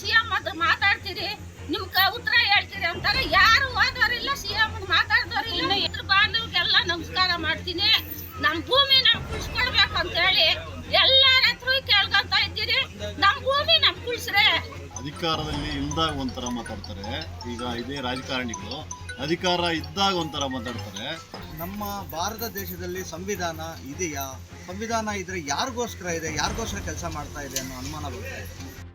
CM ಹತ್ರ ಮಾತಾಡ್ತೀರಿ ನಿಮ್ಗೆ ಕ- ಉತ್ತರ ಹೇಳ್ತೀರಿ ಅಂತಾರೆ. ಯಾರು ಹೋದವರಿಲ್ಲ ಸಿಎಂ ಮಾತಾಡಿದವರಿಲ್ಲ. ಇದ್ರ ಬಾಂಧವ್ರಿಗೆಲ್ಲ ನಮಸ್ಕಾರ ಮಾಡ್ತೀನಿ. ನಮ್ಮ ಭೂಮಿ ನಮ್ ಕುಳ್ಸ್ಕೊಡ್ಬೇಕು ಅಂತ ಹೇಳಿ ಎಲ್ಲರ ಹತ್ರ ಕೇಳ್ಕೊಂತ ಇದ್ದೀರಿ. ನಮ್ಮ ಭೂಮಿ ನಮ್ ಕುಳ್ಸ್ರೆ. ಅಧಿಕಾರದಲ್ಲಿ ಇಲ್ದಾಗ ಒಂಥರ ಮಾತಾಡ್ತಾರೆ. ಈಗ ಇದೇ ರಾಜಕಾರಣಿಗಳು ಅಧಿಕಾರ ಇದ್ದಾಗ ಒಂಥರ ಮಾತಾಡ್ತಾರೆ. ನಮ್ಮ ಭಾರತ ದೇಶದಲ್ಲಿ ಸಂವಿಧಾನ ಇದೆಯಾ? ಸಂವಿಧಾನ ಇದ್ರೆ ಯಾರಿಗೋಸ್ಕರ ಇದೆ? ಯಾರಿಗೋಸ್ಕರ ಕೆಲಸ ಮಾಡ್ತಾ ಇದೆ ಅನ್ನೋ ಅನುಮಾನ ಬರ್ತಾ ಇದೆ.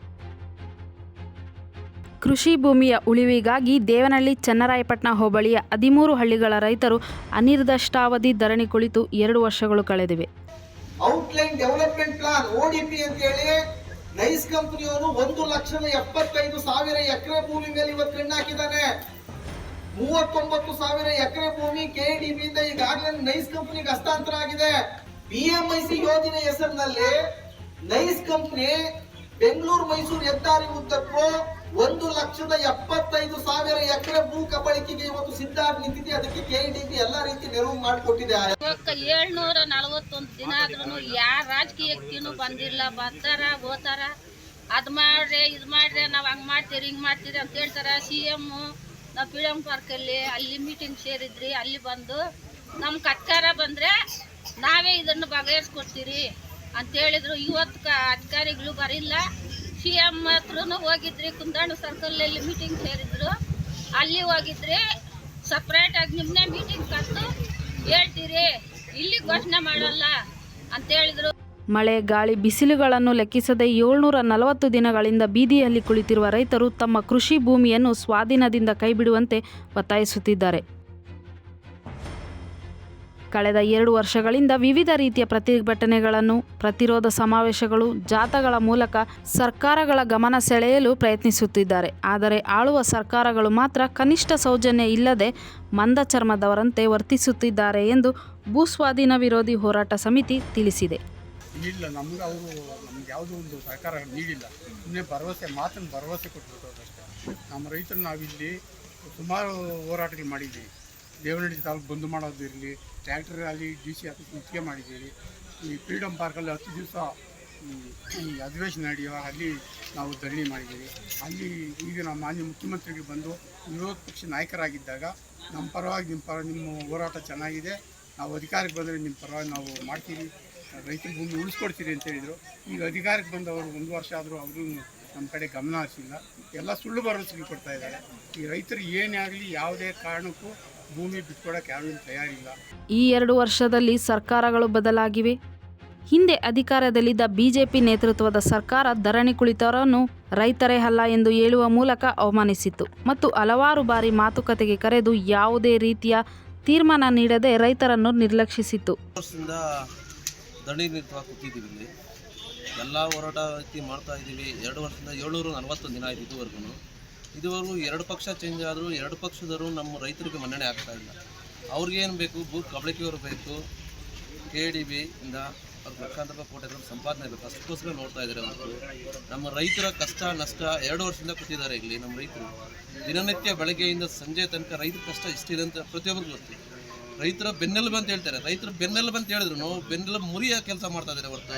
ಕೃಷಿ ಭೂಮಿಯ ಉಳಿವಿಗಾಗಿ ದೇವನಹಳ್ಳಿ ಚನ್ನರಾಯಪಟ್ಟಣ ಹೋಬಳಿಯ ಹದಿಮೂರು ಹಳ್ಳಿಗಳ ರೈತರು ಅನಿರ್ದಿಷ್ಟಾವಧಿ ಧರಣಿ ಕುಳಿತು ಎರಡು ವರ್ಷಗಳು ಕಳೆದಿವೆ. ಔಟ್ಲೈನ್ ಡೆವಲಪ್ಮೆಂಟ್ ಪ್ಲಾನ್ ಓಡಿಪಿ ಅಂತ ಹೇಳಿ ನೈಸ್ ಕಂಪನಿಯವರು ಒಂದು ಲಕ್ಷದ ಎಪ್ಪತ್ತೈದು ಸಾವಿರ ಎಕರೆ ಭೂಮಿ ಮೇಲೆ ಇವತ್ತು ಕಣ್ಣು ಹಾಕಿದ್ದಾನೆ. ಮೂವತ್ತೊಂಬತ್ತು ಸಾವಿರ ಎಕರೆ ಭೂಮಿ ಕೆಡಿಬಿ ಇಂದ ಈಗಾಗಲೇ ನೈಸ್ ಕಂಪನಿಗೆ ಹಸ್ತಾಂತರ ಆಗಿದೆ. ಪಿಎಂಐಸಿ ಯೋಜನೆ ಹೆಸರಿನಲ್ಲಿ ನೈಸ್ ಕಂಪನಿ, ಬೆಂಗಳೂರು ಮೈಸೂರು ಹೆದ್ದಾರಿ ಉದ್ದಕ್ಕೂ ಒಂದು ಲಕ್ಷದ ಎಪ್ಪತ್ತೈದು ಸಾವಿರ ಎಕರೆ ಭೂ ಕಬಳಿಕೆಗೆ ಇವತ್ತು ಸಿದ್ಧ ನಿಂತಿದೆ. ಅದಕ್ಕೆ ಕೆಡಿಬಿ ಎಲ್ಲಾ ರೀತಿ ನೆರವು ಮಾಡಿಕೊಟ್ಟಿದೆ. ಏಳ್ನೂರ ನಲವತ್ತೊಂದು ದಿನ ಆದ್ರೂ ಯಾರ ರಾಜಕೀಯಕ್ಕೂ ಬಂದಿಲ್ಲ. ಬರ್ತಾರ, ಹೋತಾರ. ಅದ್ ಮಾಡ್ರಿ, ಇದ್ ಮಾಡ್ರಿ, ನಾವ್ ಹಂಗ್ ಮಾಡ್ತೀರಿ, ಹಿಂಗ್ ಮಾಡ್ತೀರಿ ಅಂತ ಹೇಳ್ತಾರ. ಸಿ ಎಂ ನಾವ್ ಪಿ ಎಂ ಪಾರ್ಕಲ್ಲಿ ಅಲ್ಲಿ ಮೀಟಿಂಗ್ ಸೇರಿದ್ರಿ, ಅಲ್ಲಿ ಬಂದು ನಮ್ ಕಚ್ಚಾರ ಬಂದ್ರೆ ನಾವೇ ಇದನ್ನು ಬಗೆಹರಿಸ್ಕೊಡ್ತೀರಿ ಅಂತ ಹೇಳಿದ್ರು. ಇವತ್ತು ಅಧಿಕಾರಿಗಳು ಬರಿಲ್ಲ. ಸಿ ಎಂ ಹತ್ರನು ಹೋಗಿದ್ರಿ, ಕುಂದಾಣು ಸರ್ಕಲಲ್ಲಿ ಮೀಟಿಂಗ್ ಸೇರಿದ್ರು. ಅಲ್ಲಿ ಹೋಗಿದ್ರಿ ಸಪ್ರೇಟಾಗಿ ನಿಮ್ಮನ್ನೇ ಮೀಟಿಂಗ್ ಕರೆದು ಹೇಳ್ತೀರಿ, ಇಲ್ಲಿ ಘೋಷಣೆ ಮಾಡಲ್ಲ ಅಂತ ಹೇಳಿದ್ರು. ಮಳೆ, ಗಾಳಿ, ಬಿಸಿಲುಗಳನ್ನು ಲೆಕ್ಕಿಸದೆ ಏಳ್ನೂರ ನಲವತ್ತು ದಿನಗಳಿಂದ ಬೀದಿಯಲ್ಲಿ ಕುಳಿತಿರುವ ರೈತರು ತಮ್ಮ ಕೃಷಿ ಭೂಮಿಯನ್ನು ಸ್ವಾಧೀನದಿಂದ ಕೈಬಿಡುವಂತೆ ಒತ್ತಾಯಿಸುತ್ತಿದ್ದಾರೆ. ಕಳೆದ ಎರಡು ವರ್ಷಗಳಿಂದ ವಿವಿಧ ರೀತಿಯ ಪ್ರತಿಭಟನೆಗಳನ್ನು, ಪ್ರತಿರೋಧ ಸಮಾವೇಶಗಳು, ಜಾಥಾಗಳ ಮೂಲಕ ಸರ್ಕಾರಗಳ ಗಮನ ಸೆಳೆಯಲು ಪ್ರಯತ್ನಿಸುತ್ತಿದ್ದಾರೆ. ಆದರೆ ಆಳುವ ಸರ್ಕಾರಗಳು ಮಾತ್ರ ಕನಿಷ್ಠ ಸೌಜನ್ಯ ಇಲ್ಲದೆ ಮಂದ ಚರ್ಮದವರಂತೆ ವರ್ತಿಸುತ್ತಿದ್ದಾರೆ ಎಂದು ಭೂಸ್ವಾಧೀನ ವಿರೋಧಿ ಹೋರಾಟ ಸಮಿತಿ ತಿಳಿಸಿದೆ. ಇಲ್ಲ, ನಮ್ಗೆ ಅವರು ನಮ್ಗೆ ಯಾವುದೋ ಒಂದು ಸಹಕಾರ ನೀಡಿಲ್ಲ. ಸುಮ್ಮನೆ ಭರವಸೆ ಮಾತನ್ನು ಭರವಸೆ ಕೊಟ್ಬಿಟ್ಟು ನಮ್ಮ ರೈತರು ನಾವಿಲ್ಲಿ ಸುಮಾರು ಹೋರಾಟಗಳು ಮಾಡಿದ್ದೀವಿ. ದೇವನಹಳ್ಳಿ ತಾಲೂಕು ಬಂದ್ ಮಾಡೋದು ಇರಲಿ ಟ್ರ್ಯಾಕ್ಟರ್ ಅಲ್ಲಿ ಡಿ ಸಿ ಆಫೀಸ್ ಮುಚ್ಚಿಗೆ ಮಾಡಿದ್ದೀವಿ ಈ ಫ್ರೀಡಮ್ ಪಾರ್ಕಲ್ಲಿ ಹತ್ತು ದಿವಸ, ಈ ಅಧಿವೇಶನ ನಡೆಯುವ ಅಲ್ಲಿ ನಾವು ಧರಣಿ ಮಾಡಿದ್ದೀವಿ ಅಲ್ಲಿ ಈಗಿನ ಮಾನ್ಯ ಮುಖ್ಯಮಂತ್ರಿಗಳು ಬಂದು ವಿರೋಧ ಪಕ್ಷ ನಾಯಕರಾಗಿದ್ದಾಗ ನಮ್ಮ ಪರವಾಗಿ ನಿಮ್ಮ ಪರ, ನಿಮ್ಮ ಹೋರಾಟ ಚೆನ್ನಾಗಿದೆ. ನಾವು ಅಧಿಕಾರಕ್ಕೆ ಬಂದರೆ ನಿಮ್ಮ ಪರವಾಗಿ ನಾವು ಮಾಡ್ತೀವಿ. ರೈತರ ಭೂಮಿ ಉಳಿಸ್ಕೊಡ್ತೀರಿ ಅಂತ ಹೇಳಿದರು. ಈಗ ಅಧಿಕಾರಕ್ಕೆ ಬಂದವರು ಒಂದು ವರ್ಷ ಆದರೂ ಅವರು ನಮ್ಮ ಕಡೆ ಗಮನ ಹರಿಸಿಲ್ಲ. ಎಲ್ಲ ಸುಳ್ಳು ಭರವಸೆಗಳು ಕೊಡ್ತಾ ಇದ್ದಾರೆ. ಈ ರೈತರು ಏನೇ ಆಗಲಿ ಯಾವುದೇ ಕಾರಣಕ್ಕೂ ಭೂಮಿ ಯಾರೂ ತಯಾರಿಲ್ಲ. ಈ ಎರಡು ವರ್ಷದಲ್ಲಿ ಸರ್ಕಾರಗಳು ಬದಲಾಗಿವೆ. ಹಿಂದೆ ಅಧಿಕಾರದಲ್ಲಿದ್ದ ಬಿಜೆಪಿ ನೇತೃತ್ವದ ಸರ್ಕಾರ ಧರಣಿ ಕುಳಿತವರನ್ನು ರೈತರೇ ಅಲ್ಲ ಎಂದು ಹೇಳುವ ಮೂಲಕ ಅವಮಾನಿಸಿತ್ತು. ಮತ್ತು ಹಲವಾರು ಬಾರಿ ಮಾತುಕತೆಗೆ ಕರೆದು ಯಾವುದೇ ರೀತಿಯ ತೀರ್ಮಾನ ನೀಡದೆ ರೈತರನ್ನು ನಿರ್ಲಕ್ಷಿಸಿತ್ತು. ಧರಣಿ ಎಲ್ಲ ಹೋರಾಟ ರೀತಿ ಮಾಡ್ತಾ ಇದ್ದೀವಿ. ಎರಡು ವರ್ಷದಿಂದ ಏಳ್ನೂರ ನಲವತ್ತೊಂದು ದಿನ ಆಯ್ತು ಇದುವರೆಗೂ. ಇದುವರೆಗೂ ಎರಡು ಪಕ್ಷ ಚೇಂಜ್ ಆದರೂ, ಎರಡು ಪಕ್ಷದವರು ನಮ್ಮ ರೈತರಿಗೆ ಮನ್ನಣೆ ಆಗ್ತಾ ಇಲ್ಲ. ಅವ್ರಿಗೇನು ಬೇಕು? ಭೂ ಕಬಳಿಕೆಯವರು ಬೇಕು. ಕೆ ಡಿ ಬಿ ಇಂದ ಅವ್ರಿಗೆ ಲಕ್ಷಾಂತರ ರೂಪಾಯಿ ಕೋಟಿ ರೂಪಾಯಿ ಸಂಪಾದನೆ ಬೇಕು. ಅಷ್ಟಕ್ಕೋಸ್ಕರ ನೋಡ್ತಾ ಇದ್ದಾರೆ ಅವರು. ನಮ್ಮ ರೈತರ ಕಷ್ಟ, ನಷ್ಟ ಎರಡು ವರ್ಷದಿಂದ ಕೂತಿದ್ದಾರೆ ಇಲ್ಲಿ ನಮ್ಮ ರೈತರು. ದಿನನಿತ್ಯ ಬೆಳಗ್ಗೆಯಿಂದ ಸಂಜೆ ತನಕ ರೈತರ ಕಷ್ಟ ಇಷ್ಟಿದೆ ಅಂತ ಪ್ರತಿಯೊಬ್ಬರಿಗೂ ಗೊತ್ತು. ರೈತರ ಬೆನ್ನೆಲುಬು ಅಂತ ಹೇಳ್ತಾರೆ. ರೈತರ ಬೆನ್ನೆಲುಬು ಅಂತ ಹೇಳಿದ್ರು. ಬೆನ್ನೆಲುಬು ಮುರಿಯ ಕೆಲಸ ಮಾಡ್ತಾ ಇದ್ದಾರೆ ಹೊರತು.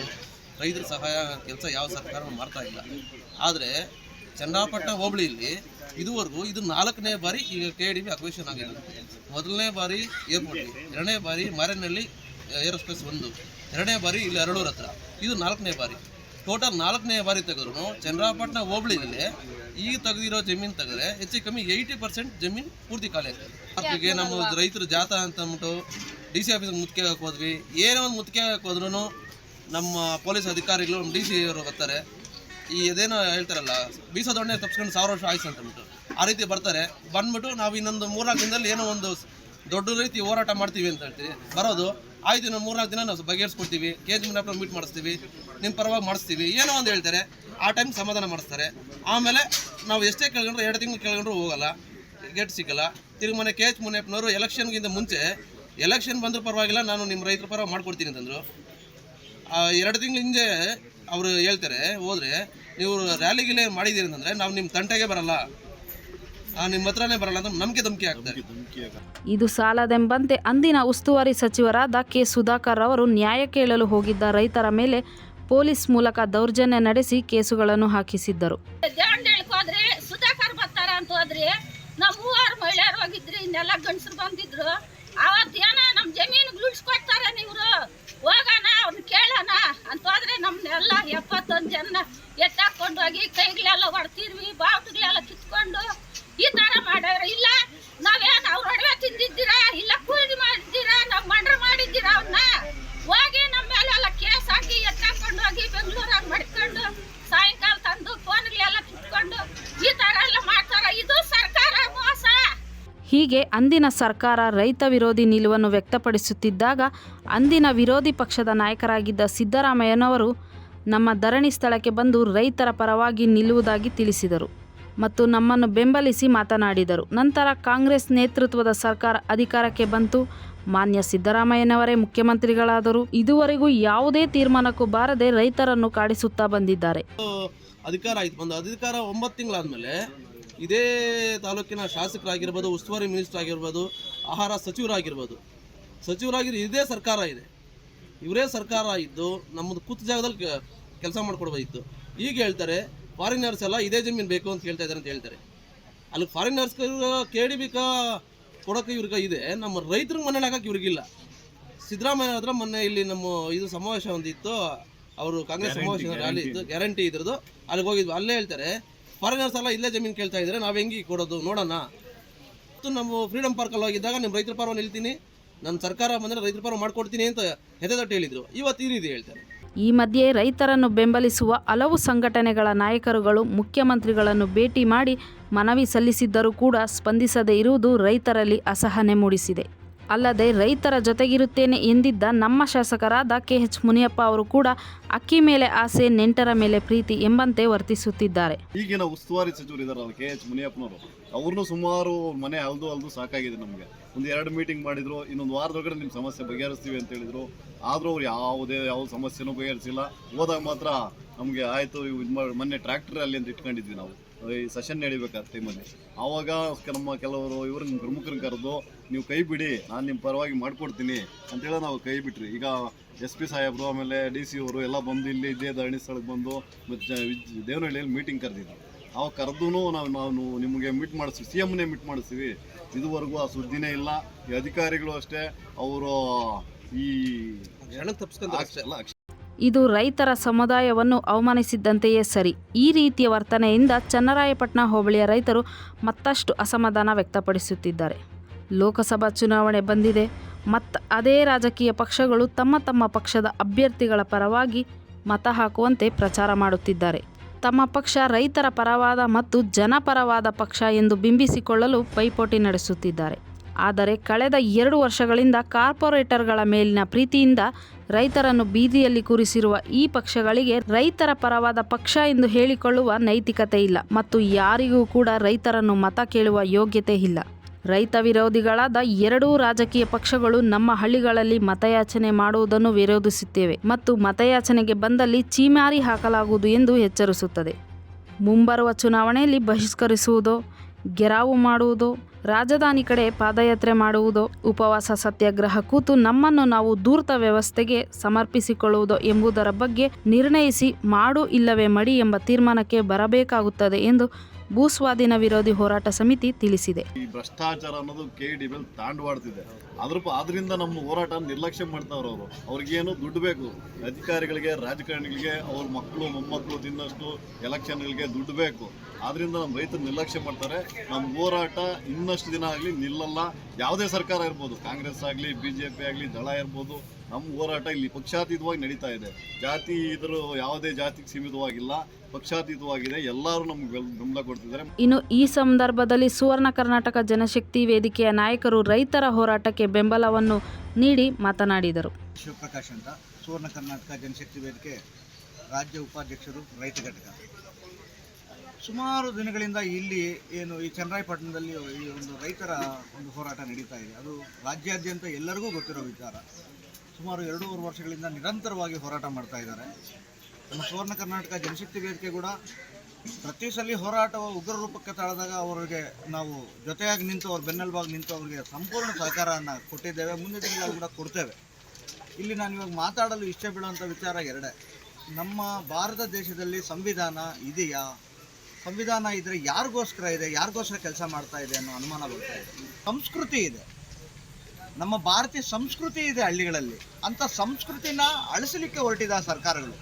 ರೈತರ ಸಹಾಯ, ಕೆಲಸ ಯಾವ ಸರ್ಕಾರ ಮಾಡ್ತಾ ಇಲ್ಲ. ಆದರೆ ಚನ್ನಪಟ್ಟಣ ಹೋಬಳಿಯಲ್ಲಿ ಇದುವರೆಗೂ ಇದು ನಾಲ್ಕನೇ ಬಾರಿ ಈಗ ಕೆ ಡಿ ಬಿ ಅಕ್ವೇಷನ್ ಆಗಿದೆ. ಮೊದಲನೇ ಬಾರಿ ಏರ್ಪೋರ್ಟ್ ಎರಡನೇ ಬಾರಿ ಮಾರೇನಹಳ್ಳಿ ಏರೋಸ್ಪೇಸ್ ಒಂದು, ಎರಡನೇ ಬಾರಿ ಇಲ್ಲಿ ಅರಳೂರ್ ಹತ್ರ. ಇದು ನಾಲ್ಕನೇ ಬಾರಿ. ಟೋಟಲ್ ನಾಲ್ಕನೇ ಬಾರಿ ತೆಗೆದ್ರು ಚಂದ್ರಾಪಟ್ಟಣ ಹೋಬಳಿಯಲ್ಲಿ ಈಗ ತೆಗೆದಿರೋ ಜಮೀನು ತೆಗೆದ್ರೆ ಹೆಚ್ಚು ಕಮ್ಮಿ ಏಯ್ಟಿ ಪರ್ಸೆಂಟ್ ಜಮೀನು ಪೂರ್ತಿ ಖಾಲಿ ಆಗ್ತದೆ. ಅದಕ್ಕೆ ನಮ್ಮ ರೈತರು ಜಾಥಾ ಅಂತ ಅಂದ್ಬಿಟ್ಟು ಡಿ ಸಿ ಆಫೀಸ್ಗೆ ಮುತ್ತಿಗೆ ಹೋದ್ವಿ. ಏನೋ ಒಂದು ಮುತ್ತಿಗೆ ಹಾಕೋದ್ರು ನಮ್ಮ ಪೊಲೀಸ್ ಅಧಿಕಾರಿಗಳು ಡಿ ಸಿ ಅವರು ಬರ್ತಾರೆ. ಈ ಅದೇನೋ ಹೇಳ್ತಾರಲ್ಲ ಬೀಸೋದೊಣ್ಣೆ ತಪ್ಸ್ಕೊಂಡು ಸಾವಿರ ವರ್ಷ ಆಯ್ತು ಅಂತಂದ್ಬಿಟ್ಟು ಆ ರೀತಿ ಬರ್ತಾರೆ. ಬಂದ್ಬಿಟ್ಟು ನಾವು ಇನ್ನೊಂದು ಮೂರ್ನಾಲ್ಕು ದಿನದಲ್ಲಿ ಏನೋ ಒಂದು ದೊಡ್ಡ ರೀತಿ ಹೋರಾಟ ಮಾಡ್ತೀವಿ ಅಂತ ಹೇಳ್ತೀವಿ. ಬರೋದು, ಆಯ್ತು ಇನ್ನೊಂದು ಮೂರ್ನಾಲ್ಕು ದಿನ ನಾವು ಬಗೆಹರಿಸ್ಕೊಡ್ತೀವಿ ಕೆ ಜಿ ಮುನ್ನಪ್ಪ ಮೀಟ್ ಮಾಡಿಸ್ತೀವಿ ನಿಮ್ಮ ಪರವಾಗಿ ಮಾಡಿಸ್ತೀವಿ, ಏನೋ ಒಂದು ಹೇಳ್ತಾರೆ. ಆ ಟೈಮ್ ಸಮಾಧಾನ ಮಾಡಿಸ್ತಾರೆ. ಆಮೇಲೆ ನಾವು ಎಷ್ಟೇ ಕೇಳ್ಕೊಂಡ್ರು, ಎರಡು ತಿಂಗಳು ಕೇಳ್ಕೊಂಡ್ರು ಹೋಗಲ್ಲ ಗೇಟ್ ಸಿಗಲ್ಲ ತಿರುಗಿ ಮನೆ ಕೆ ಎಚ್ ಮುನಿಯಪ್ಪನವರು ಎಲೆಕ್ಷನ್ಗಿಂತ ಮುಂಚೆ, ಎಲೆಕ್ಷನ್ ಬಂದರೂ ಪರವಾಗಿಲ್ಲ, ನಾನು ನಿಮ್ಮ ರೈತರ ಪರವಾಗಿ ಮಾಡ್ಕೊಡ್ತೀನಿ ಅಂತಂದರು. ಎರಡು ತಿಂಗಳ ಹಿಂದೆ ಅವರು ಹೇಳ್ತಾರೆ ಹೋದರೆ ನೀವು ರ್ಯಾಲಿಗಿಲೆ ಮಾಡಿದ್ದೀರಿ ಅಂತಂದರೆ ನಾವು ನಿಮ್ಮ ತಂಟೆಗೆ ಬರಲ್ಲ. ಆ, ನಿಮ್ಮ ಹತ್ರನೇ ಬರಲ್ಲ ಅಂತ ನಮಗೆ ಧಮಕಿ ಆಗ್ತದೆ. ಇದು ಸಾಲದೆಂಬಂತೆ ಅಂದಿನ ಉಸ್ತುವಾರಿ ಸಚಿವರಾದ ಕೆ ಸುಧಾಕರ್ ಅವರು ನ್ಯಾಯ ಕೇಳಲು ಹೋಗಿದ್ದ ರೈತರ ಮೇಲೆ ಪೊಲೀಸ್ ಮೂಲಕ ದೌರ್ಜನ್ಯ ನಡೆಸಿ ಕೇಸುಗಳನ್ನು ಹಾಕಿಸಿದ್ದರು. ದಾಂಡೇಳಿ ಅಂತ ಹೋದ್ರಿ ನಮ್ಮ ಮೂವರು ಮಹಿಳೆಯರು ಹೋಗಿದ್ರಿ ಇನ್ನೆಲ್ಲ ಗಂಡಸರು ಬಂದಿದ್ರು. ಅವತ್ತೇನ ನಮ್ಮ ಜಮೀನು ಉಳಿಸ್ಕೊಡ್ತಾರೆ ನೀವು ಹೋಗೋಣ, ಅವ್ನ ಕೇಳೋಣ. ಅಂತ ಹೋದ್ರೆ ನಮ್ನೆಲ್ಲ ಎಪ್ಪತ್ತೊಂದು ಜನ ಎತ್ತಾಕೊಂಡು ಹೋಗಿ ಕೈಗಳೆಲ್ಲ ಹೊಡ್ತಿದ್ವಿ ಬಾವುಟಗಳೆಲ್ಲ ಕಿತ್ಕೊಂಡು ಈ ತರ ಮಾಡವ್ರೆ ಇಲ್ಲ, ನಾವೇನು ಅವ್ರ ಒಡವೆ ತಿಂದಿದ್ದೀರಾ? ಇಲ್ಲ, ಕೂಲಿ ಮಾಡಿದ್ದೀರಾ? ನಾವು ಮಂಡ್ರ ಮಾಡಿದ್ದೀರಾ ಅವನ್ನ ಹೋಗಿ ನಮ್ಮ ಮೇಲೆಲ್ಲ ಕೇಸ್ ಹಾಕಿ ಎತ್ತಾಕೊಂಡು ಹೋಗಿ ಬೆಂಗಳೂರಾಗ ಮಡ್ಕೊಂಡು ಸಾಯಂಕಾಲ ತಂದು ಫೋನ್ಗಳೆಲ್ಲ ಕಿತ್ಕೊಂಡು ಈ ಥರ ಎಲ್ಲ ಮಾಡ್ತಾರ. ಇದು ಸರ್ಕಾರ ಮೋಸ. ಹೀಗೆ ಅಂದಿನ ಸರ್ಕಾರ ರೈತ ವಿರೋಧಿ ನಿಲುವನ್ನು ವ್ಯಕ್ತಪಡಿಸುತ್ತಿದ್ದಾಗ ಅಂದಿನ ವಿರೋಧಿ ಪಕ್ಷದ ನಾಯಕರಾಗಿದ್ದ ಸಿದ್ದರಾಮಯ್ಯನವರು ನಮ್ಮ ಧರಣಿ ಸ್ಥಳಕ್ಕೆ ಬಂದು ರೈತರ ಪರವಾಗಿ ನಿಲ್ಲುವುದಾಗಿ ತಿಳಿಸಿದರು ಮತ್ತು ನಮ್ಮನ್ನು ಬೆಂಬಲಿಸಿ ಮಾತನಾಡಿದರು. ನಂತರ ಕಾಂಗ್ರೆಸ್ ನೇತೃತ್ವದ ಸರ್ಕಾರ ಅಧಿಕಾರಕ್ಕೆ ಬಂತು. ಮಾನ್ಯ ಸಿದ್ದರಾಮಯ್ಯನವರೇ, ಮುಖ್ಯಮಂತ್ರಿಗಳಾದರು ಇದುವರೆಗೂ ಯಾವುದೇ ತೀರ್ಮಾನಕ್ಕೂ ಬಾರದೆ ರೈತರನ್ನು ಕಾಡಿಸುತ್ತಾ ಬಂದಿದ್ದಾರೆ. ಅಧಿಕಾರ ಆಯ್ತು. ಬಂದು ಅಧಿಕಾರ ಒಂಬತ್ತು ತಿಂಗಳಾದಮೇಲೆ ಇದೇ ತಾಲೂಕಿನ ಶಾಸಕರಾಗಿರ್ಬೋದು, ಉಸ್ತುವಾರಿ ಮಿನಿಸ್ಟರ್ ಆಗಿರ್ಬೋದು, ಆಹಾರ ಸಚಿವರಾಗಿರ್ಬೋದು ಸಚಿವರಾಗಿರೋ ಇದೇ ಸರ್ಕಾರ ಇದೆ. ಇವರೇ ಸರ್ಕಾರ ಇದ್ದು ನಮ್ಮದು ಕೂತ ಜಾಗದಲ್ಲಿ ಕೆಲಸ ಮಾಡ್ಕೊಡ್ಬೋದಿತ್ತು ಈಗ ಹೇಳ್ತಾರೆ ಫಾರಿನರ್ಸ್ ಎಲ್ಲ ಇದೇ ಜಮೀನು ಬೇಕು ಅಂತ ಹೇಳ್ತಾ ಇದ್ದಾರೆ ಅಂತ ಹೇಳ್ತಾರೆ. ಅಲ್ಲಿ ಫಾರಿನರ್ಸ್ ಕೆ ಡಿ ಬಿ ಕೊಡೋಕೆ ಇವ್ರಿಗೆ ಇದೆ. ನಮ್ಮ ರೈತರಿಗೆ ಮನೇಲಿ ಹಾಕಕ್ಕೆ ಇವ್ರಿಗಿಲ್ಲ ಸಿದ್ದರಾಮಯ್ಯ ಹತ್ರ ಮೊನ್ನೆ ಇಲ್ಲಿ ನಮ್ಮ ಇದು ಸಮಾವೇಶ ಒಂದಿತ್ತು. ಅವರು ಕಾಂಗ್ರೆಸ್ ಸಮಾವೇಶ ರ್ಯಾಲಿ ಇತ್ತು ಗ್ಯಾರಂಟಿ ಇದ್ರದ್ದು. ಅಲ್ಲಿಗೆ ಹೋಗಿದ್ವಿ. ಅಲ್ಲೇ ಹೇಳ್ತಾರೆ ಫಾರಿನರ್ಸ್ ಎಲ್ಲ ಇಲ್ಲೇ ಜಮೀನು ಕೇಳ್ತಾ ಇದ್ದಾರೆ. ನಾವು ಹೆಂಗೆ ಕೊಡೋದು? ನೋಡೋಣ. ಮತ್ತು ನಮ್ಮ ಫ್ರೀಡಮ್ ಪಾರ್ಕಲ್ಲಿ ಹೋಗಿದ್ದಾಗ ನಿಮ್ಮ ರೈತರ ಪರ್ವ ನಿಲ್ತೀನಿ ನನ್ನ ಸರ್ಕಾರ ಬಂದರೆ ರೈತರ ಪರ ಮಾಡ್ಕೊಡ್ತೀನಿ ಅಂತ ಹೆದೆದಟ್ಟು ಹೇಳಿದ್ರು. ಇವತ್ತು ಈ ರೀತಿ ಹೇಳ್ತಾರೆ. ಈ ಮಧ್ಯೆ ರೈತರನ್ನು ಬೆಂಬಲಿಸುವ ಹಲವು ಸಂಘಟನೆಗಳ ನಾಯಕರುಗಳು ಮುಖ್ಯಮಂತ್ರಿಗಳನ್ನು ಭೇಟಿ ಮಾಡಿ ಮನವಿ ಸಲ್ಲಿಸಿದ್ದರೂ ಕೂಡ ಸ್ಪಂದಿಸದೇ ಇರುವುದು ರೈತರಲ್ಲಿ ಅಸಹನೆ ಮೂಡಿಸಿದೆ. ಅಲ್ಲದೆ ರೈತರ ಜೊತೆಗಿರುತ್ತೇನೆ ಎಂದಿದ್ದ ನಮ್ಮ ಶಾಸಕರಾದ ಕೆ ಎಚ್ ಮುನಿಯಪ್ಪ ಅವರು ಕೂಡ ಅಕ್ಕಿ ಮೇಲೆ ಆಸೆ ನೆಂಟರ ಮೇಲೆ ಪ್ರೀತಿ ಎಂಬಂತೆ ವರ್ತಿಸುತ್ತಿದ್ದಾರೆ. ಈಗಿನ ಉಸ್ತುವಾರಿ ಸಚಿವರು ಇದಾರಲ್ಲ ಕೆ ಎಚ್ ಮುನಿಯಪ್ಪನವರು. ಅವ್ರನ್ನೂ ಸುಮಾರು ಮನೆ ಅಲ್ದು ಅಲ್ದು ಸಾಕಾಗಿದೆ ನಮಗೆ. ಒಂದು ಎರಡು ಮೀಟಿಂಗ್ ಮಾಡಿದ್ರು, ಇನ್ನೊಂದು ವಾರದೊಳಗಡೆ ನಿಮ್ಮ ಸಮಸ್ಯೆ ಬಗೆಹರಿಸ್ತೀವಿ ಅಂತ ಹೇಳಿದ್ರು. ಆದರೂ ಅವ್ರು ಯಾವುದೇ ಯಾವ ಸಮಸ್ಯೆನೂ ಬಗೆಹರಿಸಿಲ್ಲ. ಹೋದಾಗ ಮಾತ್ರ ನಮಗೆ ಆಯಿತು ಇದು ಮಾಡಿ, ಮೊನ್ನೆ ಟ್ರ್ಯಾಕ್ಟರ್ ಅಲ್ಲಿ ಅಂತ ಇಟ್ಕೊಂಡಿದ್ವಿ ನಾವು. ಈ ಸೆಷನ್ ನಡಿಬೇಕಾದ ಟೈಮಲ್ಲಿ ಆವಾಗ ನಮ್ಮ ಕೆಲವರು, ಇವರು ನಿಮ್ಮ ಪ್ರಮುಖರನ್ನು ಕರೆದು, ನೀವು ಕೈ ಬಿಡಿ, ನಾನು ನಿಮ್ಮ ಪರವಾಗಿ ಮಾಡ್ಕೊಡ್ತೀನಿ ಅಂತೇಳಿ ನಾವು ಕೈ ಬಿಟ್ರಿ. ಈಗ ಎಸ್ ಪಿ ಸಾಹೇಬರು, ಆಮೇಲೆ ಡಿ ಸಿ ಅವರು ಎಲ್ಲ ಬಂದು ಇಲ್ಲಿ ಇದೇ ಧರಣಿ ಸ್ಥಳಕ್ಕೆ ಬಂದು ಮತ್ತು ದೇವನಹಳ್ಳಿಯಲ್ಲಿ ಮೀಟಿಂಗ್ ಕರೆದಿದ್ರು. ಅವಾಗ ಕರೆದು ನಾವು ನಾವು ನಿಮಗೆ ಮೀಟ್ ಮಾಡಿಸ್ತೀವಿ. ಸಿ ಎಮ್ನೇ ಮೀಟ್ ಮಾಡಿಸ್ತೀವಿ. ಇದುವರೆಗೂ ಆ ಸುದ್ದಿನೇ ಇಲ್ಲ. ಈ ಅಧಿಕಾರಿಗಳು ಅಷ್ಟೇ ಅವರು ಈ ಇದು ರೈತರ ಸಮುದಾಯವನ್ನು ಅವಮಾನಿಸಿದ್ದಂತೆಯೇ ಸರಿ. ಈ ರೀತಿಯ ವರ್ತನೆಯಿಂದ ಚನ್ನರಾಯಪಟ್ಟಣ ಹೋಬಳಿಯ ರೈತರು ಮತ್ತಷ್ಟು ಅಸಮಾಧಾನ ವ್ಯಕ್ತಪಡಿಸುತ್ತಿದ್ದಾರೆ. ಲೋಕಸಭಾ ಚುನಾವಣೆ ಬಂದಿದೆ. ಮತ್ತು ಅದೇ ರಾಜಕೀಯ ಪಕ್ಷಗಳು ತಮ್ಮ ತಮ್ಮ ಪಕ್ಷದ ಅಭ್ಯರ್ಥಿಗಳ ಪರವಾಗಿ ಮತ ಹಾಕುವಂತೆ ಪ್ರಚಾರ ಮಾಡುತ್ತಿದ್ದಾರೆ. ತಮ್ಮ ಪಕ್ಷ ರೈತರ ಪರವಾದ ಮತ್ತು ಜನಪರವಾದ ಪಕ್ಷ ಎಂದು ಬಿಂಬಿಸಿಕೊಳ್ಳಲು ಪೈಪೋಟಿ ನಡೆಸುತ್ತಿದ್ದಾರೆ. ಆದರೆ ಕಳೆದ ಎರಡು ವರ್ಷಗಳಿಂದ ಕಾರ್ಪೊರೇಟರ್ಗಳ ಮೇಲಿನ ಪ್ರೀತಿಯಿಂದ ರೈತರನ್ನು ಬೀದಿಯಲ್ಲಿ ಕೂರಿಸಿರುವ ಈ ಪಕ್ಷಗಳಿಗೆ ರೈತರ ಪರವಾದ ಪಕ್ಷ ಎಂದು ಹೇಳಿಕೊಳ್ಳುವ ನೈತಿಕತೆ ಇಲ್ಲ ಮತ್ತು ಯಾರಿಗೂ ಕೂಡ ರೈತರನ್ನು ಮತ ಕೇಳುವ ಯೋಗ್ಯತೆ ಇಲ್ಲ. ರೈತ ವಿರೋಧಿಗಳಾದ ಎರಡೂ ರಾಜಕೀಯ ಪಕ್ಷಗಳು ನಮ್ಮ ಹಳ್ಳಿಗಳಲ್ಲಿ ಮತಯಾಚನೆ ಮಾಡುವುದನ್ನು ವಿರೋಧಿಸುತ್ತೇವೆ ಮತ್ತು ಮತಯಾಚನೆಗೆ ಬಂದಲ್ಲಿ ಚೀಮಾರಿ ಹಾಕಲಾಗುವುದು ಎಂದು ಎಚ್ಚರಿಸುತ್ತದೆ. ಮುಂಬರುವ ಚುನಾವಣೆಯಲ್ಲಿ ಬಹಿಷ್ಕರಿಸುವುದೋ, ಗೆರಾವು ಮಾಡುವುದೋ, ರಾಜಧಾನಿ ಕಡೆ ಪಾದಯಾತ್ರೆ ಮಾಡುವುದೋ, ಉಪವಾಸ ಸತ್ಯಾಗ್ರಹ ಕೂತು ನಮ್ಮನ್ನು ನಾವು ದೂರ್ತ ವ್ಯವಸ್ಥೆಗೆ ಸಮರ್ಪಿಸಿಕೊಳ್ಳುವುದೋ ಎಂಬುದರ ಬಗ್ಗೆ ನಿರ್ಣಯಿಸಿ ಮಾಡು ಇಲ್ಲವೇ ಮಡಿ ಎಂಬ ತೀರ್ಮಾನಕ್ಕೆ ಬರಬೇಕಾಗುತ್ತದೆ ಎಂದು ಭೂಸ್ವಾಧೀನ ವಿರೋಧಿ ಹೋರಾಟ ಸಮಿತಿ ತಿಳಿಸಿದೆ. ಈ ಭ್ರಷ್ಟಾಚಾರ ಅನ್ನೋದು ಕೆ ಡಿ ಬಿಲ್ ತಾಂಡವಾಡ್ತಿದೆ. ಅದ್ರ ಅದರಿಂದ ನಮ್ಮ ಹೋರಾಟ ನಿರ್ಲಕ್ಷ್ಯ ಮಾಡ್ತಾವ್ರ ಅವರು. ಅವ್ರಿಗೇನು ದುಡ್ಡು ಬೇಕು? ಅಧಿಕಾರಿಗಳಿಗೆ, ರಾಜಕಾರಣಿಗಳಿಗೆ, ಅವ್ರ ಮಕ್ಕಳು ಮೊಮ್ಮಕ್ಕಳು ತಿನ್ನಷ್ಟು ಎಲೆಕ್ಷನ್ಗಳಿಗೆ ದುಡ್ಡು ಬೇಕು. ಆದ್ರಿಂದ ನಮ್ಮ ರೈತರು ನಿರ್ಲಕ್ಷ್ಯ ಮಾಡ್ತಾರೆ. ನಮ್ಮ ಹೋರಾಟ ಇನ್ನಷ್ಟು ದಿನ ಆಗಲಿ ನಿಲ್ಲಲ್ಲ. ಯಾವುದೇ ಸರ್ಕಾರ ಇರ್ಬೋದು. ಕಾಂಗ್ರೆಸ್ ಆಗಲಿ ಬಿ ಜೆ ಪಿ ಆಗಲಿ, ದಳ ಇರ್ಬೋದು. ನಮ್ಮ ಹೋರಾಟ ಇಲ್ಲಿ ಪಕ್ಷಾತೀತವಾಗಿ ನಡೀತಾ ಇದೆ. ಜಾತಿ ಇದ್ರ ಯಾವುದೇ ಜಾತಿಗೆ ಸೀಮಿತವಾಗಿಲ್ಲ. ಪಕ್ಷಾತೀತವಾಗಿದೆ. ಎಲ್ಲರೂ ನಮ್ಗೆ ಬೆಲ್- ಬೆಂಬಲ ಕೊಡ್ತಿದ್ದಾರೆ. ಇನ್ನು ಈ ಸಂದರ್ಭದಲ್ಲಿ ಸುವರ್ಣ ಕರ್ನಾಟಕ ಜನಶಕ್ತಿ ವೇದಿಕೆಯ ನಾಯಕರು ರೈತರ ಹೋರಾಟಕ್ಕೆ ಬೆಂಬಲವನ್ನು ನೀಡಿ ಮಾತನಾಡಿದರು. ಶಿವಪ್ರಕಾಶ್ ಅಂತ ಸುವರ್ಣ ಕರ್ನಾಟಕ ಜನಶಕ್ತಿ ವೇದಿಕೆ ರಾಜ್ಯ ಉಪಾಧ್ಯಕ್ಷರು ರೈತ ಘಟಕ. ಸುಮಾರು ದಿನಗಳಿಂದ ಇಲ್ಲಿ ಏನು ಈ ಚನ್ನರಾಯಪಟ್ಟಣದಲ್ಲಿ ಈ ಒಂದು ರೈತರ ಒಂದು ಹೋರಾಟ ನಡೀತಾ ಇದೆ. ಅದು ರಾಜ್ಯಾದ್ಯಂತ ಎಲ್ಲರಿಗೂ ಗೊತ್ತಿರೋ ವಿಚಾರ. ಸುಮಾರು ಎರಡೂವರೆ ವರ್ಷಗಳಿಂದ ನಿರಂತರವಾಗಿ ಹೋರಾಟ ಮಾಡ್ತಾ ಇದ್ದಾರೆ. ನಮ್ಮ ಸುವರ್ಣ ಕರ್ನಾಟಕ ಜನಶಕ್ತಿ ವೇದಿಕೆ ಕೂಡ ಪ್ರತಿ ಸಲ ಹೋರಾಟ ಉಗ್ರ ರೂಪಕ್ಕೆ ತಾಳಿದಾಗ ಅವರಿಗೆ ನಾವು ಜೊತೆಯಾಗಿ ನಿಂತು ಅವ್ರ ಬೆನ್ನೆಲುಬಾಗಿ ನಿಂತು ಅವರಿಗೆ ಸಂಪೂರ್ಣ ಸಹಕಾರವನ್ನು ಕೊಟ್ಟಿದ್ದೇವೆ. ಮುಂದಿನ ದಿನಗಳಲ್ಲಿ ಕೂಡ ಕೊಡ್ತೇವೆ. ಇಲ್ಲಿ ನಾನು ಇವಾಗ ಮಾತಾಡಲು ಇಷ್ಟ ಬೀಳುವಂಥ ವಿಚಾರ ಎರಡೇ. ನಮ್ಮ ಭಾರತ ದೇಶದಲ್ಲಿ ಸಂವಿಧಾನ ಇದೆಯಾ? ಸಂವಿಧಾನ ಇದ್ರೆ ಯಾರಿಗೋಸ್ಕರ ಇದೆ? ಯಾರಿಗೋಸ್ಕರ ಕೆಲಸ ಮಾಡ್ತಾ ಇದೆ ಅನ್ನೋ ಅನುಮಾನ ಬರ್ತಾ ಇದೆ. ಸಂಸ್ಕೃತಿ ಇದೆ. ನಮ್ಮ ಭಾರತೀಯ ಸಂಸ್ಕೃತಿ ಇದೆ ಹಳ್ಳಿಗಳಲ್ಲಿ. ಅಂತ ಸಂಸ್ಕೃತಿನ ಅಳಿಸಲಿಕ್ಕೆ ಹೊರಟಿದ ಸರ್ಕಾರಗಳು.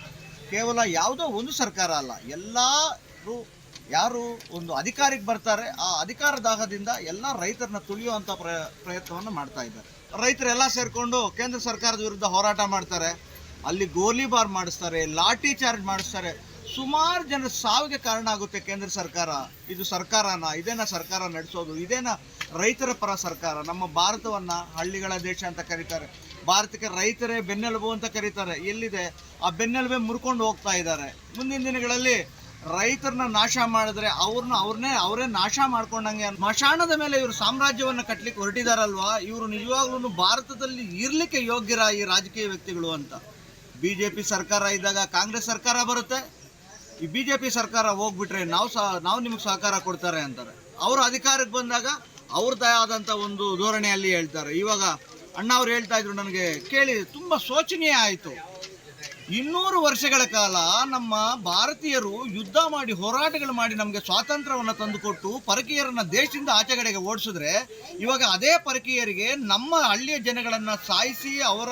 ಕೇವಲ ಯಾವುದೋ ಒಂದು ಸರ್ಕಾರ ಅಲ್ಲ, ಎಲ್ಲರೂ, ಯಾರು ಒಂದು ಅಧಿಕಾರಕ್ಕೆ ಬರ್ತಾರೆ, ಆ ಅಧಿಕಾರ ದಾಹದಿಂದ ಎಲ್ಲ ರೈತರನ್ನ ತುಳಿಯುವಂಥ ಪ್ರ, ಪ್ರಯತ್ನವನ್ನು ಮಾಡ್ತಾ ಇದ್ದಾರೆ. ರೈತರೆಲ್ಲ ಸೇರಿಕೊಂಡು ಕೇಂದ್ರ ಸರ್ಕಾರದ ವಿರುದ್ಧ ಹೋರಾಟ ಮಾಡ್ತಾರೆ. ಅಲ್ಲಿ ಗೋಲಿಬಾರ್ ಮಾಡಿಸ್ತಾರೆ, ಲಾಠಿ ಚಾರ್ಜ್ ಮಾಡಿಸ್ತಾರೆ. ಸುಮಾರು ಜನ ಸಾವಿಗೆ ಕಾರಣ ಆಗುತ್ತೆ ಕೇಂದ್ರ ಸರ್ಕಾರ. ಇದು ಸರ್ಕಾರನ, ಇದೇನ ಸರ್ಕಾರ ನಡೆಸೋದು, ಇದೇನ ರೈತರ ಪರ ಸರ್ಕಾರ. ನಮ್ಮ ಭಾರತವನ್ನ ಹಳ್ಳಿಗಳ ದೇಶ ಅಂತ ಕರೀತಾರೆ. ಭಾರತಕ್ಕೆ ರೈತರೇ ಬೆನ್ನೆಲುಬು ಅಂತ ಕರೀತಾರೆ. ಎಲ್ಲಿದೆ? ಆ ಬೆನ್ನೆಲುಬೆ ಮುರ್ಕೊಂಡು ಹೋಗ್ತಾ ಇದ್ದಾರೆ. ಮುಂದಿನ ದಿನಗಳಲ್ಲಿ ರೈತರನ್ನ ನಾಶ ಮಾಡಿದ್ರೆ ಅವ್ರನ್ನ ಅವ್ರನ್ನೇ, ಅವರೇ ನಾಶ ಮಾಡ್ಕೊಂಡಂಗೆ ಮಶಾಣದ ಮೇಲೆ ಇವರು ಸಾಮ್ರಾಜ್ಯವನ್ನ ಕಟ್ಲಿಕ್ಕೆ ಹೊರಟಿದಾರಲ್ವಾ? ಇವರು ನಿಜವಾಗ್ಲೂ ಭಾರತದಲ್ಲಿ ಇರ್ಲಿಕ್ಕೆ ಯೋಗ್ಯರ ಈ ರಾಜಕೀಯ ವ್ಯಕ್ತಿಗಳು ಅಂತ? ಬಿಜೆಪಿ ಸರ್ಕಾರ ಇದ್ದಾಗ ಕಾಂಗ್ರೆಸ್ ಸರ್ಕಾರ ಬರುತ್ತೆ. ಈ ಬಿಜೆಪಿ ಸರ್ಕಾರ ಹೋಗ್ಬಿಟ್ರೆ ನಾವು ಸಹ, ನಾವು ನಿಮ್ಗೆ ಸಹಕಾರ ಕೊಡ್ತಾರೆ ಅಂತಾರೆ. ಅವರು ಅಧಿಕಾರಕ್ಕೆ ಬಂದಾಗ ಅವ್ರದ್ದೇ ಆದಂಥ ಒಂದು ಧೋರಣೆಯಲ್ಲಿ ಹೇಳ್ತಾರೆ. ಇವಾಗ ಅಣ್ಣ ಅವ್ರು ಹೇಳ್ತಾ ಇದ್ರು ನನಗೆ, ಕೇಳಿ, ತುಂಬ ಶೋಚನೀಯ ಆಯಿತು. ಇನ್ನೂರು ವರ್ಷಗಳ ಕಾಲ ನಮ್ಮ ಭಾರತೀಯರು ಯುದ್ಧ ಮಾಡಿ, ಹೋರಾಟಗಳು ಮಾಡಿ ನಮಗೆ ಸ್ವಾತಂತ್ರ್ಯವನ್ನು ತಂದುಕೊಟ್ಟು ಪರಕೀಯರನ್ನ ದೇಶದಿಂದ ಆಚೆಗಡೆಗೆ ಓಡಿಸಿದ್ರೆ ಇವಾಗ ಅದೇ ಪರಕೀಯರಿಗೆ ನಮ್ಮ ಹಳ್ಳಿಯ ಜನಗಳನ್ನ ಸಾಯಿಸಿ ಅವರ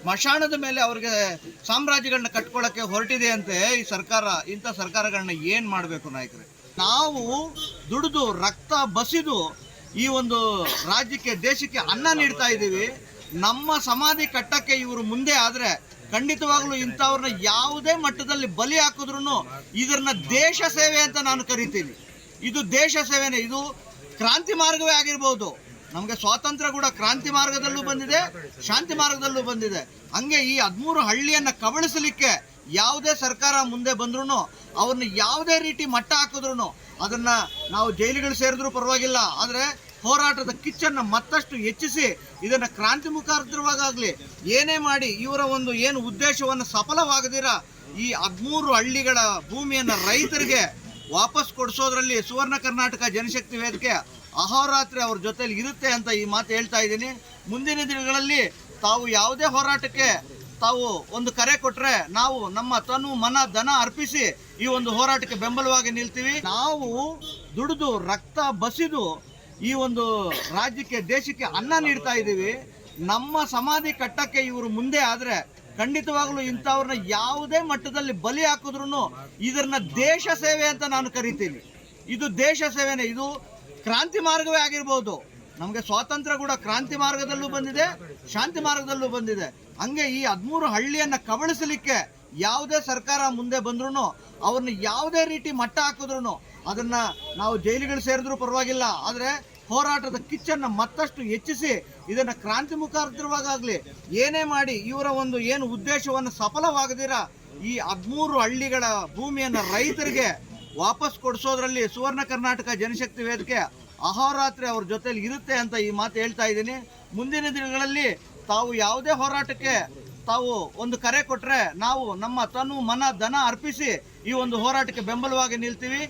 ಸ್ಮಶಾನದ ಮೇಲೆ ಅವ್ರಿಗೆ ಸಾಮ್ರಾಜ್ಯಗಳನ್ನ ಕಟ್ಕೊಳ್ಳೋಕ್ಕೆ ಹೊರಟಿದೆ ಅಂತೆ ಈ ಸರ್ಕಾರ, ಇಂಥ ಸರ್ಕಾರಗಳನ್ನ ಏನು ಮಾಡಬೇಕು ನಾಯಕರೇ? ನಾವು ದುಡಿದು, ರಕ್ತ ಬಸಿದು ಈ ಒಂದು ರಾಜ್ಯಕ್ಕೆ, ದೇಶಕ್ಕೆ ಅನ್ನ ನೀಡ್ತಾ ಇದ್ದೀವಿ. ನಮ್ಮ ಸಮಾಧಿ ಕಟ್ಟಕ್ಕೆ ಇವರು ಮುಂದೆ ಆದ್ರೆ ಖಂಡಿತವಾಗ್ಲೂ ಇಂಥವ್ರನ್ನ ಯಾವುದೇ ಮಟ್ಟದಲ್ಲಿ ಬಲಿ ಹಾಕಿದ್ರು ಇದನ್ನ ದೇಶ ಸೇವೆ ಅಂತ ನಾನು ಕರಿತೀನಿ. ಇದು ದೇಶ ಸೇವೆನೇ. ಇದು ಕ್ರಾಂತಿ ಮಾರ್ಗವೇ ಆಗಿರ್ಬೋದು. ನಮಗೆ ಸ್ವಾತಂತ್ರ್ಯ ಕೂಡ ಕ್ರಾಂತಿ ಮಾರ್ಗದಲ್ಲೂ ಬಂದಿದೆ, ಶಾಂತಿ ಮಾರ್ಗದಲ್ಲೂ ಬಂದಿದೆ. ಹಂಗೆ ಈ ಹದಿಮೂರು ಹಳ್ಳಿಯನ್ನ ಕಬಳಿಸಲಿಕ್ಕೆ ಯಾವುದೇ ಸರ್ಕಾರ ಮುಂದೆ ಬಂದ್ರೂ ಅವ್ರನ್ನ ಯಾವುದೇ ರೀತಿ ಮಟ್ಟ ಹಾಕಿದ್ರು ಅದನ್ನ ನಾವು ಜೈಲುಗಳು ಸೇರಿದ್ರು ಪರವಾಗಿಲ್ಲ. ಆದರೆ ಹೋರಾಟದ ಕಿಚ್ಚನ್ನು ಮತ್ತಷ್ಟು ಹೆಚ್ಚಿಸಿ, ಇದನ್ನು ಕ್ರಾಂತಿ ಮುಖಾಂತರವಾಗಲಿ ಏನೇ ಮಾಡಿ, ಇವರ ಒಂದು ಏನು ಉದ್ದೇಶವನ್ನು ಸಫಲವಾಗದಿರ, ಈ ಹದಿಮೂರು ಹಳ್ಳಿಗಳ ಭೂಮಿಯನ್ನು ರೈತರಿಗೆ ವಾಪಸ್ ಕೊಡಿಸೋದ್ರಲ್ಲಿ ಸುವರ್ಣ ಕರ್ನಾಟಕ ಜನಶಕ್ತಿ ವೇದಿಕೆ ಅಹೋರಾತ್ರಿ ಅವ್ರ ಜೊತೆಲಿ ಇರುತ್ತೆ ಅಂತ ಈ ಮಾತು ಹೇಳ್ತಾ ಇದ್ದೀನಿ. ಮುಂದಿನ ದಿನಗಳಲ್ಲಿ ತಾವು ಯಾವುದೇ ಹೋರಾಟಕ್ಕೆ ತಾವು ಒಂದು ಕರೆ ಕೊಟ್ಟರೆ ನಾವು ನಮ್ಮ ತನು ಮನ ಧನ ಅರ್ಪಿಸಿ ಈ ಒಂದು ಹೋರಾಟಕ್ಕೆ ಬೆಂಬಲವಾಗಿ ನಿಲ್ತೀವಿ. ನಾವು ದುಡಿದು ರಕ್ತ ಬಸಿದು ಈ ಒಂದು ರಾಜ್ಯಕ್ಕೆ, ದೇಶಕ್ಕೆ ಅನ್ನ ನೀಡ್ತಾ ಇದ್ದೀವಿ. ನಮ್ಮ ಸಮಾಧಿ ಕಟ್ಟಕ್ಕೆ ಇವರು ಮುಂದೆ ಆದ್ರೆ ಖಂಡಿತವಾಗ್ಲೂ ಇಂಥವ್ರನ್ನ ಯಾವುದೇ ಮಟ್ಟದಲ್ಲಿ ಬಲಿ ಹಾಕಿದ್ರು ಇದನ್ನ ದೇಶ ಸೇವೆ ಅಂತ ನಾನು ಕರಿತೀನಿ. ಇದು ದೇಶ ಸೇವೆನೇ. ಇದು ಕ್ರಾಂತಿ ಮಾರ್ಗವೇ ಆಗಿರ್ಬೋದು. ನಮಗೆ ಸ್ವಾತಂತ್ರ್ಯ ಕೂಡ ಕ್ರಾಂತಿ ಮಾರ್ಗದಲ್ಲೂ ಬಂದಿದೆ, ಶಾಂತಿ ಮಾರ್ಗದಲ್ಲೂ ಬಂದಿದೆ. ಹಂಗೆ ಈ ಹದಿಮೂರು ಹಳ್ಳಿಯನ್ನ ಕಬಳಿಸಲಿಕ್ಕೆ ಯಾವುದೇ ಸರ್ಕಾರ ಮುಂದೆ ಬಂದ್ರೂ ಅವ್ರನ್ನ ಯಾವುದೇ ರೀತಿ ಮಟ್ಟ ಹಾಕಿದ್ರು ಅದನ್ನ ನಾವು ಜೈಲುಗಳು ಸೇರಿದ್ರು ಪರವಾಗಿಲ್ಲ. ಆದರೆ ಹೋರಾಟದ ಕಿಚ್ಚನ್ನು ಮತ್ತಷ್ಟು ಹೆಚ್ಚಿಸಿ ಇದನ್ನ ಕ್ರಾಂತಿ ಮುಖಾಂತರವಾಗಲಿ ಏನೇ ಮಾಡಿ ಇವರ ಒಂದು ಏನು ಉದ್ದೇಶವನ್ನು ಸಫಲವಾಗದಿರ ಈ ಹದಿಮೂರು ಹಳ್ಳಿಗಳ ಭೂಮಿಯನ್ನು ರೈತರಿಗೆ ವಾಪಸ್ ಕೊಡಿಸೋದ್ರಲ್ಲಿ ಸುವರ್ಣ ಕರ್ನಾಟಕ ಜನಶಕ್ತಿ ವೇದಿಕೆ ಅಹೋರಾತ್ರಿ ಅವ್ರ ಜೊತೆಲಿ ಇರುತ್ತೆ ಅಂತ ಈ ಮಾತು ಹೇಳ್ತಾ ಇದ್ದೀನಿ. ಮುಂದಿನ ದಿನಗಳಲ್ಲಿ ತಾವು ಯಾವುದೇ ಹೋರಾಟಕ್ಕೆ ತಾವು ಒಂದು ಕರೆ ಕೊಟ್ಟರೆ ನಾವು ನಮ್ಮ ತನು ಮನ ಧನ ಅರ್ಪಿಸಿ ಈ ಒಂದು ಹೋರಾಟಕ್ಕೆ ಬೆಂಬಲವಾಗಿ ನಿಲ್ತೀವಿ.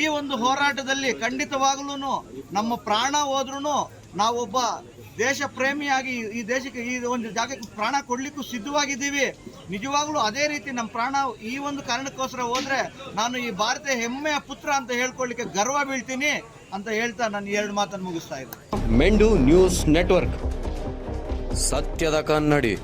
ಈ ಒಂದು ಹೋರಾಟದಲ್ಲಿ ಖಂಡಿತವಾಗ್ಲೂ ನಮ್ಮ ಪ್ರಾಣ ಹೋದ್ರೂ ನಾವೊಬ್ಬ ದೇಶ ಪ್ರೇಮಿಯಾಗಿ ಈ ದೇಶಕ್ಕೆ ಈ ಒಂದು ಜಾಗಕ್ಕೆ ಪ್ರಾಣ ಕೊಡಲಿಕ್ಕೂ ಸಿದ್ಧವಾಗಿದ್ದೀವಿ. ನಿಜವಾಗ್ಲೂ ಅದೇ ರೀತಿ ನಮ್ಮ ಪ್ರಾಣ ಈ ಒಂದು ಕಾರಣಕ್ಕೋಸ್ಕರ ಹೋದ್ರೆ ನಾನು ಈ ಭಾರತೀಯ ಹೆಮ್ಮೆಯ ಪುತ್ರ ಅಂತ ಹೇಳ್ಕೊಳ್ಳಿಕ್ಕೆ ಗರ್ವ ಬೀಳ್ತೀನಿ ಅಂತ ಹೇಳ್ತಾ ನಾನು ಎರಡು ಮಾತನ್ನು ಮುಗಿಸ್ತಾ ಇದ್ದೀನಿ. ಮೆಂಡು ನ್ಯೂಸ್ ನೆಟ್ವರ್ಕ್. ಸತ್ಯದ ಕನ್ನಡಿ.